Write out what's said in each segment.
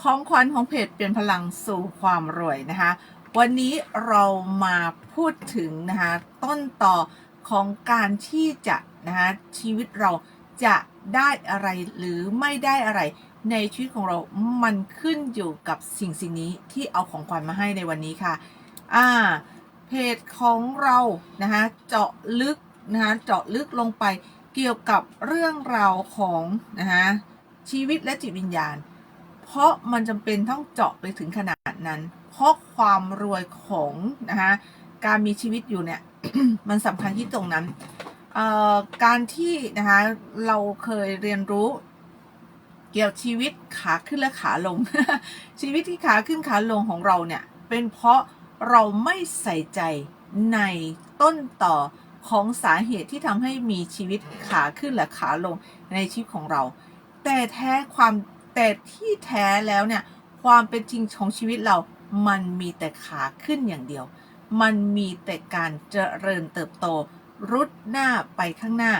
ของขวัญของเพจเปลี่ยนพลังสู่ความรวยนะคะ วันนี้เรามาพูดถึงนะคะต้นต่อของการที่จะนะคะชีวิตเราจะได้อะไรหรือไม่ได้อะไรในชีวิตของเรา มันขึ้นอยู่กับสิ่งสิ่งนี้ที่เอาของขวัญมาให้ในวันนี้ค่ะ อ่า เพจของเรานะคะเจาะลึกนะคะเจาะลึกลงไปเกี่ยวกับเรื่องราวของนะคะชีวิตและจิตวิญญาณ เพราะมันจำเป็นต้องเจาะไปถึงขนาดนั้น เพราะความรวยของนะคะการมีชีวิตอยู่เนี่ยมันสำคัญที่ตรงนั้นเอ่อการที่นะคะเราเคยเรียนรู้เกี่ยวชีวิตขาขึ้นและขาลง ชีวิตที่ขาขึ้นขาลงของเราเนี่ย เป็นเพราะเราไม่ใส่ใจในต้นต่อของสาเหตุที่ทำให้มีชีวิตขาขึ้นและขาลงในชีวิตของเรา แต่แท้ความ แต่ที่แท้แล้วเนี่ยความเป็นจริงของชีวิตเรา มันมีแต่ขาขึ้นอย่างเดียว มันมีแต่การเจริญเติบโต รุดหน้าไปข้างหน้า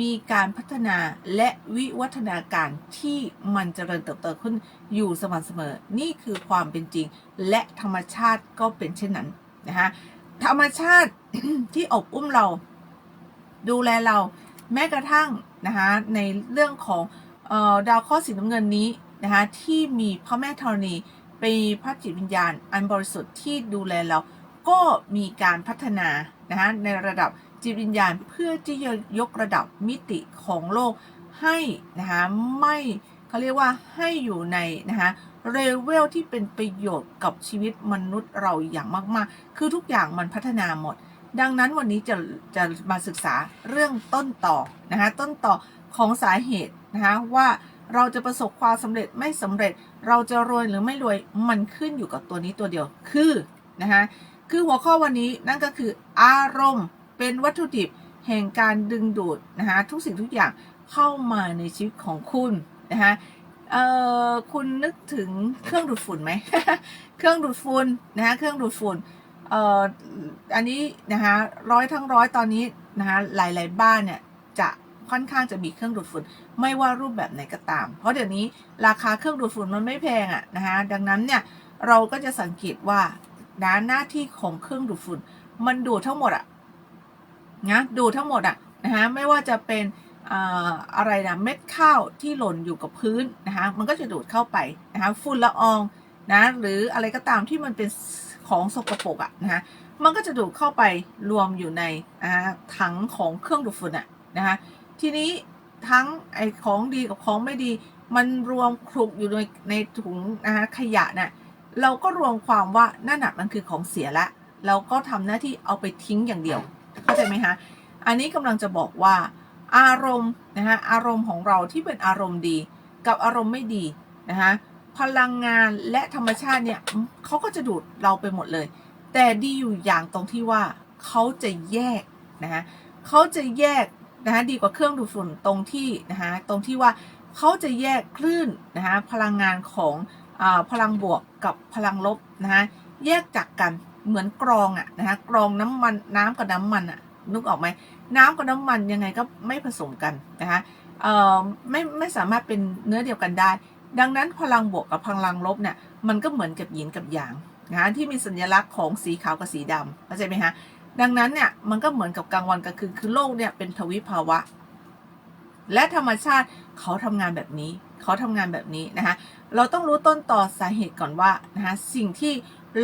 มีการพัฒนาและวิวัฒนาการที่มันเจริญเติบโตขึ้นอยู่สม่ำเสมอ นี่คือความเป็นจริง และธรรมชาติก็เป็นเช่นนั้นนะคะธรรมชาติที่อบอุ้มเรา ดูแลเราแม้กระทั่งนะคะในเรื่องของเออดาวข้อสีน้ำเงินนี้ นะคะที่มีพระแม่ธรณีป็นพระจิตวิญญาณอันบริสุทธิ์ที่ดูแลเราก็มีการพัฒนานะคะในระดับจิตวิญญาณเพื่อที่จะยกระดับมิติของโลกให้นะคะไม่เขาเรียกว่าให้อยู่ในนะคะเรเวลที่เป็นประโยชน์กับชีวิตมนุษย์เราอย่างมากๆ คือทุกอย่างมันพัฒนาหมด ดังนั้นวันนี้จะจะมาศึกษาเรื่องต้นต่อนะคะต้นต่อของสาเหตุนะคะว่า เราจะประสบความสำเร็จไม่สำเร็จ เราจะรวยหรือไม่รวยมันขึ้นอยู่กับตัวนี้ตัวเดียวคือนะคะคือหัวข้อวันนี้นั่นก็คืออารมณ์เป็นวัตถุดิบแห่งการดึงดูดนะคะทุกสิ่งทุกอย่างเข้ามาในชีวิตของคุณนะคะเอ่อคุณนึกถึงเครื่องดูดฝุ่นไหม เครื่องดูดฝุ่นนะคะเครื่องดูดฝุ่นเอ่ออันนี้นะคะร้อยทั้งร้อยตอนนี้นะคะหลาย ๆ บ้านเนี่ยจะ ค่อนข้างจะมีเครื่องดูดฝุ่นไม่ว่ารูปแบบไหนก็ตาม เพราะเดี๋ยวนี้ราคาเครื่องดูดฝุ่นมันไม่แพงอะนะคะดังนั้นเนี่ยเราก็จะสังเกตว่านะหน้าที่ของเครื่องดูดฝุ่น มันดูดทั้งหมดอะนะดูดทั้งหมดอะนะคะไม่ว่าจะเป็นอะไรนะเม็ดข้าวที่หล่นอยู่กับพื้นนะคะมันก็จะดูดเข้าไปนะคะฝุ่นละอองนะหรืออะไรก็ตามที่มันเป็นของสกปรกอะนะคะมันก็จะดูดเข้าไปรวมอยู่ในถังของเครื่องดูดฝุ่นอะนะคะ ทีนี้ทั้งไอของดีกับของไม่ดี มันรวมคลุกอยู่ในในถุงนะคะขยะน่ะเราก็รวมความว่านั่นน่ะมันคือของเสียละเราก็ทำหน้าที่เอาไปทิ้งอย่างเดียวเข้าใจไหมคะอันนี้กำลังจะบอกว่า อารมณ์นะคะอารมณ์ของเราที่เป็นอารมณ์ดี กับอารมณ์ไม่ดีนะคะพลังงานและธรรมชาติเนี่ยเขาก็จะดูดเราไปหมดเลย แต่ดีอยู่อย่างตรงที่ว่าเขาจะแยกนะคะเขาจะแยก นะคะดีกว่าเครื่องดูดฝุ่นตรงที่นะคะตรงที่ว่าเขาจะแยกคลื่นนะคะพลังงานของอพลังบวกกับพลังลบนะคะแยกจากกันเหมือนกรองอะนะคะกรองน้ำมันน้ำกับน้ำมันอะนึกออกไหมน้ำกับน้ำมันยังไงก็ไม่ผสมกันนะคะเออไม่ไม่สามารถเป็นเนื้อเดียวกันได้ ดังนั้นพลังบวกกับพลังลบเนี่ยมันก็เหมือนกับหยินกับหยางนะะที่มีสัญลักษณ์ของสีขาวกับสีดำเข้าใจไหมคะ ดังนั้นเนี่ยมันก็เหมือนกับกลางวันกลางคืนคือโลกเนี่ยเป็นทวิภาวะ และธรรมชาติเขาทำงานแบบนี้ เขาทำงานแบบนี้นะคะเราต้องรู้ต้นต่อสาเหตุก่อนว่านะคะสิ่งที่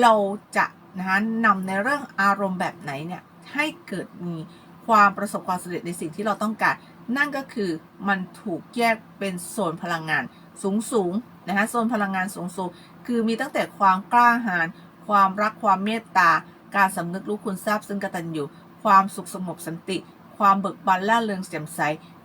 เราจะนะคะนำในเรื่องอารมณ์แบบไหนเนี่ยให้เกิดมีความประสบความสำเร็จในสิ่งที่เราต้องการ นั่นก็คือมันถูกแยกเป็นโซนพลังงานสูงสูงๆนะคะโซนพลังงานสูงสูงๆคือมีตั้งแต่ความกล้าหาญความรักความเมตตา การสำนึกรู้คุณทราบซึ่งกตัญญูความสุขสงบสันติ ความเบิกบานล่าเริงแจ่มใส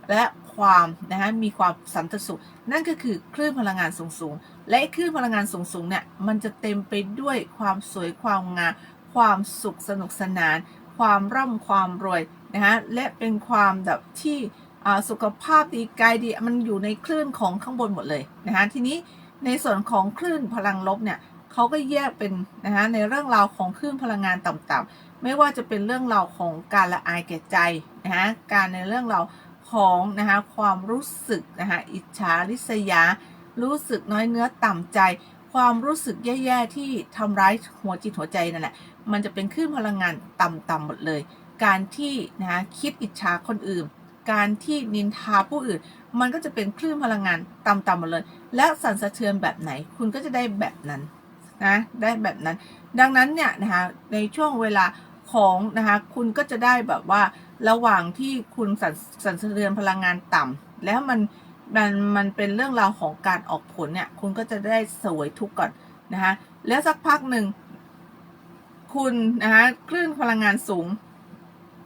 และความนะคะมีความสันติสุข นั่นก็คือคลื่นพลังงานสูงๆและคลื่นพลังงานสูงๆเนี่ยมันจะเต็มไปด้วยความสวยความงามความสุขสนุกสนาน ความร่ำความรวยนะคะและเป็นความแบบที่อ่าสุขภาพดีกายดีมันอยู่ในคลื่นของข้างบนหมดเลยนะคะทีนี้ในส่วนของคลื่นพลังลบเนี่ย เขาก็แยกเป็นนะคะในเรื่องราวของคลื่นพลังงานต่ำๆไม่ว่าจะเป็นเรื่องราวของการละอายแก่ใจนะคะการในเรื่องราวของนะคะความรู้สึกนะคะอิจฉาริษยา รู้สึกน้อยเนื้อต่ำใจ ความรู้สึกแย่ๆที่ทำร้ายหัวจิตหัวใจนั่นแหละมันจะเป็นคลื่นพลังงานต่ำๆหมดเลย การที่นะคิดอิจฉาคนอื่น การที่นินทาผู้อื่น มันก็จะเป็นคลื่นพลังงานต่ำๆหมดเลย และสั่นสะเทือนแบบไหนคุณก็จะได้แบบนั้น นะได้แบบนั้น ดังนั้นเนี่ยนะคะในช่วงเวลาของนะคะคุณก็จะได้แบบว่าระหว่างที่คุณสันสันสะเทือนพลังงานต่ำแล้วมันมันมันเป็นเรื่องราวของการออกผลเนี่ยคุณก็จะได้สวยทุกข์ก่อนนะคะแล้วสักพักหนึ่งคุณนะคะคลื่นพลังงานสูง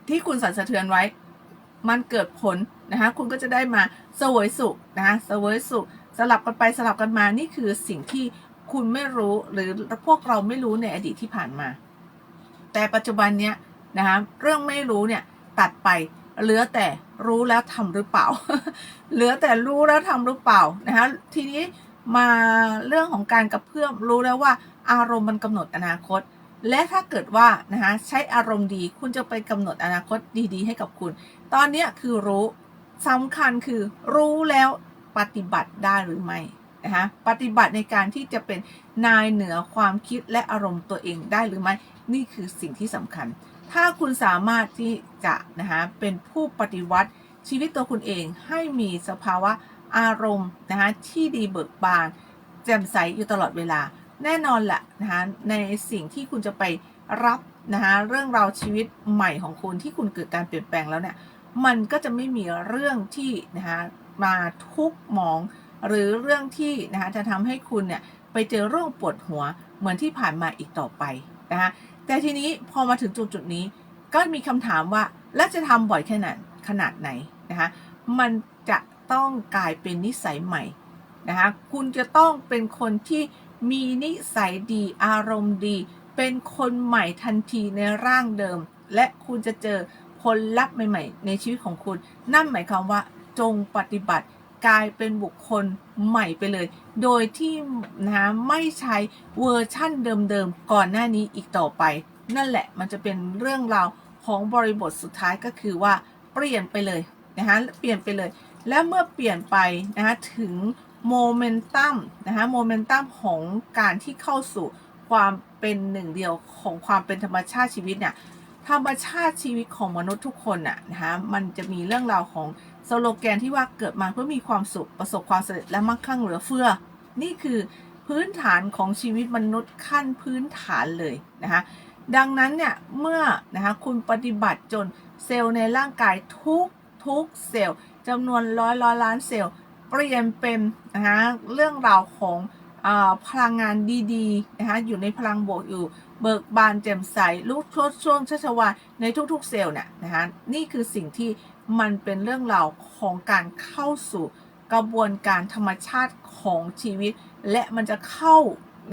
ที่คุณสันสะเทือนไว้ มันเกิดผลนะคะคุณก็จะได้มาสวยสุขนะคะสวยสุขสลับกันไปสลับกันมานี่คือสิ่งที่ คุณไม่รู้หรือพวกเราไม่รู้ในอดีตที่ผ่านมา แต่ปัจจุบันเนี้ยนะคะเรื่องไม่รู้เนี่ยตัดไปเหลือแต่รู้แล้วทำหรือเปล่า เหลือแต่รู้แล้วทำหรือเปล่านะคะทีนี้มาเรื่องของการกระเพื่อมรู้แล้วว่า อารมณ์มันกำหนดอนาคต และถ้าเกิดว่านะคะใช้อารมณ์ดีคุณจะไปกำหนดอนาคตดีๆ ให้กับคุณ ตอนนี้คือรู้สำคัญคือรู้แล้วปฏิบัติได้หรือไม่ นะคะปฏิบัติในการที่จะเป็นนายเหนือความคิดและอารมณ์ตัวเองได้หรือไม่นี่คือสิ่งที่สำคัญ ถ้าคุณสามารถที่จะนะคะเป็นผู้ปฏิวัติชีวิตตัวคุณเองให้มีสภาวะอารมณ์นะคะที่ดีเบิกบานแจ่มใสอยู่ตลอดเวลา แน่นอนแหละนะคะในสิ่งที่คุณจะไปรับนะคะเรื่องราวชีวิตใหม่ของคุณที่คุณเกิดการเปลี่ยนแปลงแล้วเนี่ยมันก็จะไม่มีเรื่องที่นะคะมาทุกหมอง หรือเรื่องที่นะคะจะทำให้คุณเนี่ยไปเจอโรคปวดหัวเหมือนที่ผ่านมาอีกต่อไปนะคะแต่ทีนี้พอมาถึงจุดจุดนี้ ก็มีคำถามว่าแล้วจะทำบ่อยแค่ไหนขนาดไหนนะคะมันจะต้องกลายเป็นนิสัยใหม่นะคะคุณจะต้องเป็นคนที่มีนิสัยดีอารมณ์ดี เป็นคนใหม่ทันทีในร่างเดิม และคุณจะเจอผลลัพธ์ใหม่ ๆ ในชีวิตของคุณ นั่นหมายความว่าจงปฏิบัติ กลายเป็นบุคคลใหม่ไปเลย โดยที่นะไม่ใช้เวอร์ชั่นเดิมๆก่อนหน้านี้อีกต่อไป นั่นแหละมันจะเป็นเรื่องราวของบริบทสุดท้ายก็คือว่าเปลี่ยนไปเลยนะคะเปลี่ยนไปเลย และเมื่อเปลี่ยนไปนะคะถึงโมเมนตัมนะคะโมเมนตัมของการที่เข้าสู่ความเป็นหนึ่งเดียวของความเป็นธรรมชาติชีวิตเนี่ยธรรมชาติชีวิตของมนุษย์ทุกคนน่ะนะคะมันจะมีเรื่องราวของ สโลแกนที่ว่าเกิดมาเพื่อมีความสุขประสบความสำเร็จและมั่งคั่งเหลือเฟือ นี่คือพื้นฐานของชีวิตมนุษย์ขั้นพื้นฐานเลยนะคะดังนั้นเนี่ยเมื่อนะคะคุณปฏิบัติจนเซลล์ในร่างกายทุกทุกเซลล์จำนวนร้อยร้อยล้านเซลล์เปลี่ยนเป็นนะคะเรื่องราวของอพลังงานดีๆนะคะอยู่ในพลังบวกอยู่เบิกบานแจ่มใสลุกโชดช่วงชัชวาในทุกๆเซลล์เนี่ยนะคะนี่คือสิ่งที่ มันเป็นเรื่องราวของการเข้าสู่กระบวนการธรรมชาติของชีวิต และมันจะเข้า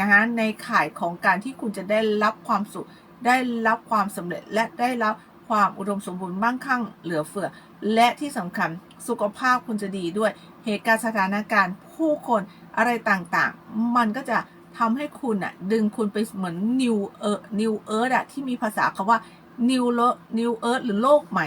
นะคะในข่ายของการที่คุณจะได้รับความสุข ได้รับความสำเร็จและได้รับความอุดมสมบูรณ์มั่งคั่งเหลือเฟือ และที่สำคัญสุขภาพคุณจะดีด้วย เหตุการณ์สถานการณ์ผู้คนอะไรต่างๆ มันก็จะทำให้คุณอะดึงคุณไปเหมือน new เออ new earth อะที่มีภาษาคำว่า new new earth หรือโลกใหม่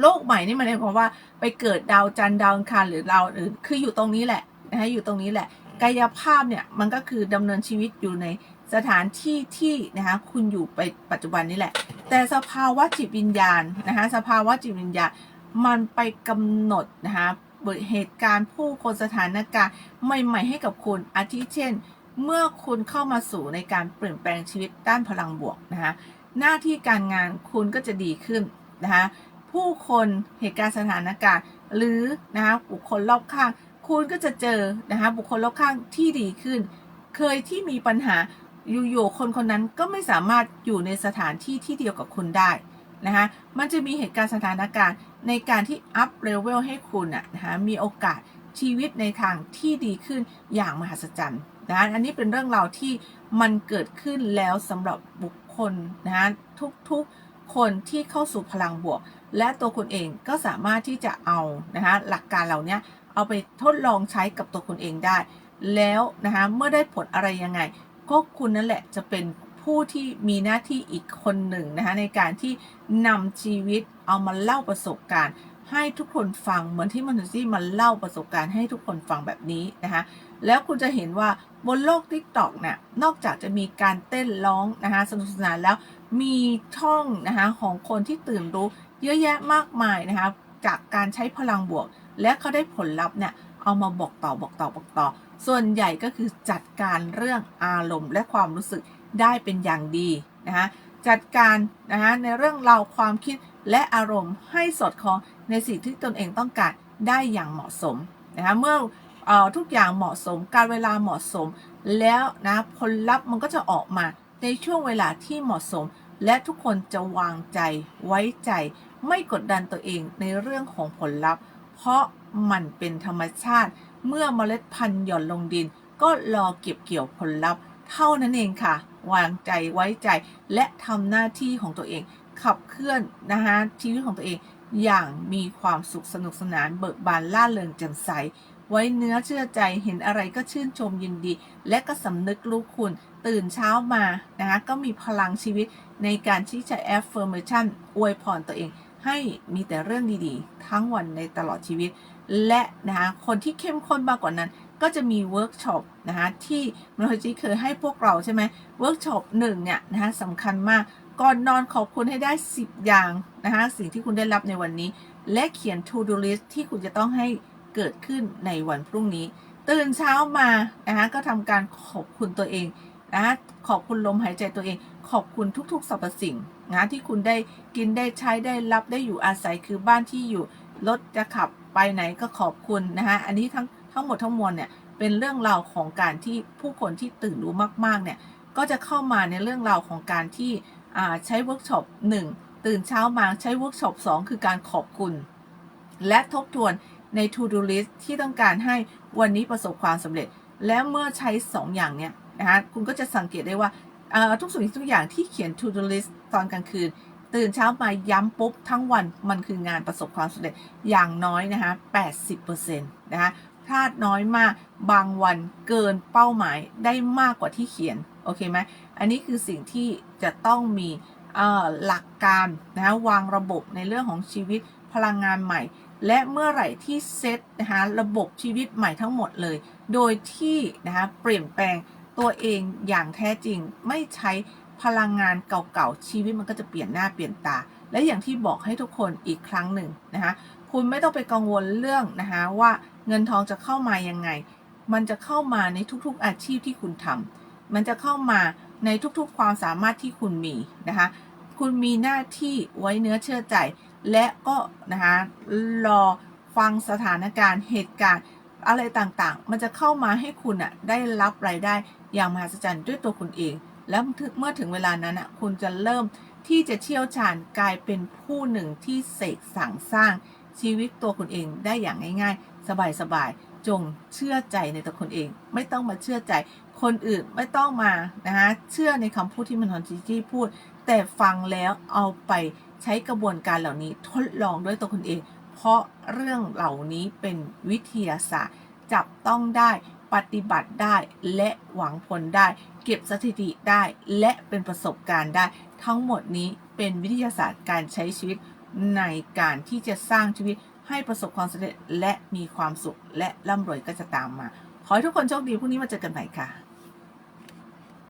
โลกใหม่นี่มันหมายความว่าไปเกิดดาวจันทร์ดาวอังคารหรือดาวอื่นคืออยู่ตรงนี้แหละนะคะอยู่ตรงนี้แหละ กายภาพเนี่ยมันก็คือดำเนินชีวิตอยู่ในสถานที่ที่นะคะคุณอยู่ไปปัจจุบันนี้แหละ แต่สภาวะจิตวิญญาณนะคะสภาวะจิตวิญญาณมันไปกำหนดนะคะเหตุการณ์ผู้คนสถานการณ์ใหม่ ๆ ให้กับคุณอาทิเช่น เมื่อคุณเข้ามาสู่ในการเปลี่ยนแปลงชีวิตด้านพลังบวกนะคะหน้าที่การงานคุณก็จะดีขึ้นนะคะ ผู้คนเหตุการณ์สถานการณ์ หรือนะคะบุคคลรอบข้าง คุณก็จะเจอนะคะบุคคลรอบข้างที่ดีขึ้น เคยที่มีปัญหาอยู่ๆคนคนนั้นก็ไม่สามารถอยู่ในสถานที่ที่เดียวกับคุณได้นะคะมันจะมีเหตุการณ์สถานการณ์ในการที่อัพเลเวลให้คุณอะนะคะมีโอกาสชีวิตในทางที่ดีขึ้นอย่างมหัศจรรย์นะอันนี้เป็นเรื่องราวที่มันเกิดขึ้นแล้วสำหรับบุคคลนะทุกๆคนที่เข้าสู่พลังบวก และตัวคุณเองก็สามารถที่จะเอานะคะหลักการเหล่านี้เอาไปทดลองใช้กับตัวคุณเองได้ แล้วนะคะเมื่อได้ผลอะไรยังไง ก็คุณนั่นแหละจะเป็นผู้ที่มีหน้าที่อีกคนหนึ่งนะคะในการที่นำชีวิตเอามาเล่าประสบการณ์ให้ทุกคนฟังเหมือนที่มนุษย์ซี่มาเล่าประสบการณ์ให้ทุกคนฟังแบบนี้นะคะแล้วคุณจะเห็นว่าบนโลก t ิ k t o k เนี่ยนอกจากจะมีการเต้นร้องนะคะสนุกสนานแล้วมีช่องนะคะของคนที่ตื่นรู้ เยอะแยะมากมายนะคะจากการใช้พลังบวก และเขาได้ผลลัพธ์เนี่ยเอามาบอกต่อบอกต่อบอกต่อ ส่วนใหญ่ก็คือจัดการเรื่องอารมณ์ และความรู้สึกได้เป็นอย่างดีนะคะจัดการนะคะในเรื่องราวความคิดและอารมณ์ให้สอดคล้องในสิ่งที่ตนเองต้องการได้อย่างเหมาะสมนะคะเมื่ออทุกอย่างเหมาะสมการเวลาเหมาะสม แล้วนะผลลัพธ์มันก็จะออกมาในช่วงเวลาที่เหมาะสม และทุกคนจะวางใจไว้ใจ ไม่กดดันตัวเองในเรื่องของผลลัพธ์ เพราะมันเป็นธรรมชาติ เมื่อเมล็ดพันธุ์หย่อนลงดิน ก็รอเก็บเกี่ยวผลลัพธ์ เท่านั้นเองค่ะ วางใจไว้ใจ และทำหน้าที่ของตัวเอง ขับเคลื่อนนะคะชีวิตของตัวเองอย่างมีความสุขสนุกสนานเบิกบานล่าเริงแจ่มใส ไว้เนื้อเชื่อใจเห็นอะไรก็ชื่นชมยินดี และก็สำนึกรู้คุณ ตื่นเช้ามานะคะก็มีพลังชีวิตในการที่จะ affirmation อวยพรตัวเอง ให้มีแต่เรื่องดีๆ ทั้งวันในตลอดชีวิต และนะคะคนที่เข้มข้นมากกว่านั้น ก็จะมีเวิร์กช็อปนะคะที่มโนจิเคยให้พวกเราใช่ไหมเวิร์กช็อปหนึ่งเนี่ยนะคะสำคัญมากก่อนนอนขอบคุณให้ได้ 10 อย่างนะคะสิ่งที่คุณได้รับในวันนี้ และเขียน to do list ที่คุณจะต้องให้เกิดขึ้นในวันพรุ่งนี้ ตื่นเช้ามานะคะก็ทำการขอบคุณตัวเอง นะขอบคุณลมหายใจตัวเอง ขอบคุณทุกๆสรรพสิ่งนะที่คุณได้กินได้ใช้ได้รับได้อยู่อาศัยคือบ้านที่อยู่รถจะขับไปไหนก็ขอบคุณนะคะอันนี้ทั้งทั้งหมดทั้งมวลเนี่ยเป็นเรื่องราวของการที่ผู้คนที่ตื่นรู้มากๆเนี่ยก็จะเข้ามาในเรื่องราวของการที่ใช้เวิร์กช็อป1ตื่นเช้ามาใช้เวิร์กช็อป2คือการขอบคุณ และทบทวนใน to do list ที่ต้องการให้วันนี้ประสบความสำเร็จ และเมื่อใช้ 2 อย่างเนี่ย นะคะคุณก็จะสังเกตได้ว่าทุกสิ่งทุกอย่างที่เขียน to do list ตอนกลางคืน ตื่นเช้ามาย้ำปุ๊บ ทั้งวันมันคืองานประสบความสำเร็จอย่างน้อยนะคะ80%นะคะพลาดน้อยมากบางวันเกินเป้าหมายได้มากกว่าที่เขียน โอเคไหมอันนี้คือสิ่งที่จะต้องมีหลักการนะะวางระบบในเรื่องของชีวิตพลังงานใหม่ และเมื่อไหร่ที่เซตนะคะระบบชีวิตใหม่ทั้งหมดเลย โดยที่นะคะเปลี่ยนแปลง ตัวเองอย่างแท้จริงไม่ใช้พลังงานเก่าๆ ชีวิตมันก็จะเปลี่ยนหน้าเปลี่ยนตา และอย่างที่บอกให้ทุกคนอีกครั้งหนึ่งนะคะคุณไม่ต้องไปกังวลเรื่องนะคะว่าเงินทองจะเข้ามายังไง มันจะเข้ามาในทุกๆอาชีพที่คุณทำมันจะเข้ามาในทุกๆความสามารถที่คุณมีนะคะคุณมีหน้าที่ไว้เนื้อเชื่อใจ และก็นะคะรอฟังสถานการณ์เหตุการณ์ อะไรต่างๆ มันจะเข้ามาให้คุณอะได้รับรายได้อย่างมหัศจรรย์ด้วยตัวคุณเอง แล้วเมื่อถึงเวลานั้นอะคุณจะเริ่มที่จะเชี่ยวชาญกลายเป็นผู้หนึ่งที่เสกสั่งสร้างชีวิตตัวคุณเองได้อย่างง่ายๆ สบายๆ จงเชื่อใจในตัวคุณเอง ไม่ต้องมาเชื่อใจคนอื่นไม่ต้องมานะคะเชื่อในคำพูดที่มันทอนจีจี้พูด แต่ฟังแล้วเอาไปใช้กระบวนการเหล่านี้ทดลองด้วยตัวคุณเอง เพราะเรื่องเหล่านี้เป็นวิทยาศาสตร์ จับต้องได้ปฏิบัติได้และหวังผลได้ เก็บสถิติได้และเป็นประสบการณ์ได้ ทั้งหมดนี้เป็นวิทยาศาสตร์การใช้ชีวิตในการที่จะสร้างชีวิตให้ประสบความสำเร็จและมีความสุขและร่ำรวยก็จะตามมา ขอให้ทุกคนโชคดีพรุ่งนี้มาเจอกันใหม่ค่ะ